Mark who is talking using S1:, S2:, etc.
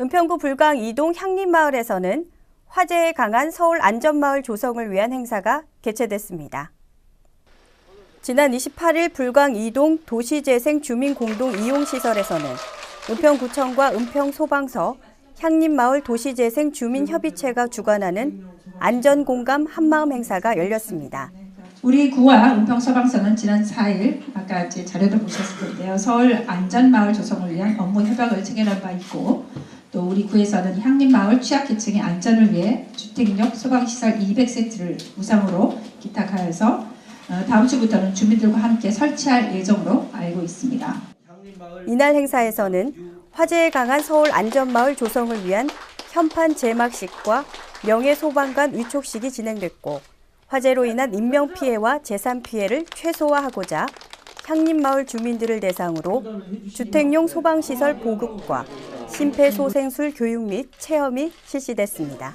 S1: 은평구 불광 이동 향림마을에서는 화재에 강한 서울 안전마을 조성을 위한 행사가 개최됐습니다. 지난 28일 불광 이동 도시재생 주민공동 이용시설에서는 은평구청과 은평소방서, 향림마을 도시재생 주민협의체가 주관하는 안전공감 한마음 행사가 열렸습니다.
S2: 우리 구와 은평소방서는 지난 4일 아까 이제 자료도 보셨을 텐데요. 서울 안전마을 조성을 위한 업무 협약을 체결한 바 있고 또 우리 구에서는 향림마을 취약계층의 안전을 위해 주택용 소방시설 200세트를 무상으로 기탁하여서 어, 다음 주부터는 주민들과 함께 설치할 예정으로 알고 있습니다.
S1: 이날 행사에서는 화재에 강한 서울 안전마을 조성을 위한 현판 제막식과 명예소방관 위촉식이 진행됐고 화재로 인한 인명피해와 재산피해를 최소화하고자 향림마을 주민들을 대상으로 주택용 소방시설 보급과 심폐소생술 교육 및 체험이 실시됐습니다.